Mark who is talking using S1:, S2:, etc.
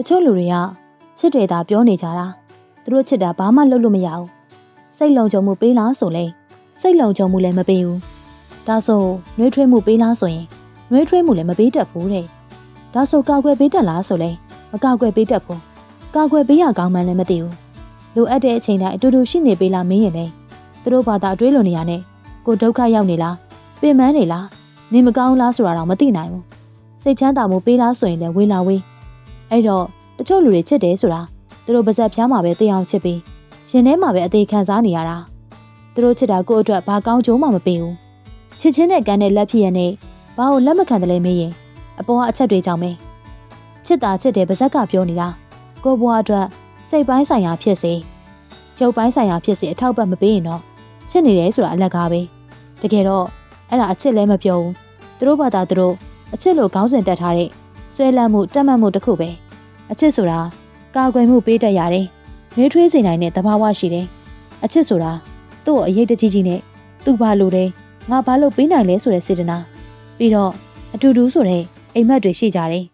S1: တချို့လူတွေကချစ်တယ်သာပြောနေကြတာသူတို့ချစ်တာဘာမှလုပ်လို့မရဘူးစိတ်လုံခြုံမှုပေးလားဆိုလဲစိတ်လုံခြုံမှုလည်းမပေးဘူးဒါဆိုနှွေးထွေးမှုပေးလားဆိုရင်နှွေးထွေးမှုလည်းမပေးတတ်ဘူးတဲ့ဒါဆိုကာကွယ်ပေးတတ်လားဆိုလဲမကာကွယ်ပေးတတ်ဘူးကာကွယ်ပေးရကောင်းမှန်းလည်းမသိဘူးလိုအပ်တဲ့အချိန်တိုင်းအတူတူရှိနေပေးလားမင်းရင်လေသူတို့ဘာသာအတွေးလွန်နေရနဲ့ကိုဒုက္ခရောက်နေလားပင်ပန်းနေလားနေမကောင်းလားဆိုတာတော့မသိနိုင်ဘူးစိတ်ချမ်းသာမှုပေးလားဆိုရင်လည်းဝေးလာဝေး အဲ့တော့တချို့လူတွေချစ်တယ်ဆိုတာသူတို့ပါဇက်ဖျားမှာပဲသိအောင်ချစ်ပြီးရှင်ထဲမှာပဲအသေးခံစားနေရတာသူတို့ချစ်တာကိုယ့်အတွက်ဘာကောင်းကျိုးမှမပေးဘူးချစ်ချင်းနဲ့ကမ်းတဲ့လက်ဖြစ်ရနဲ့ဘာလို့လက်မခံတယ်လဲမေးရင်အပေါ်ကအချက်တွေကြောင့်ပဲချစ်တာချစ်တယ်ပါဇက်ကပြောနေတာကိုယ့်ဘဝအတွက်စိတ်ပိုင်းဆိုင်ရာဖြစ်စေရုပ်ပိုင်းဆိုင်ရာဖြစ်စေအထောက်အပံ့မပေးရင်တော့ချစ်နေတယ်ဆိုတာအလကားပဲတကယ်တော့အဲ့ဒါအချစ်လည်းမပြောဘူးသူတို့ဘာသာသူတို့အချစ်လို့ခေါင်းစဉ်တက်ထားတဲ့ ဆွဲလန်းမှုတက်မှတ်မှုတစ်ခုပဲအချစ်ဆိုတာကာကွယ်မှုပေးတတ်ရတယ်နှွေးထွေးစေနိုင်တဲ့သဘာဝရှိတယ်အချစ်ဆိုတာသူ့ကိုအရေးတကြီးကြီးနဲ့သူဘာလို့လဲငါဘာလို့ပေးနိုင်လဲဆိုတဲ့စေတနာပြီးတော့အတူတူဆိုတဲ့အိမ်မက်တွေရှိကြတယ်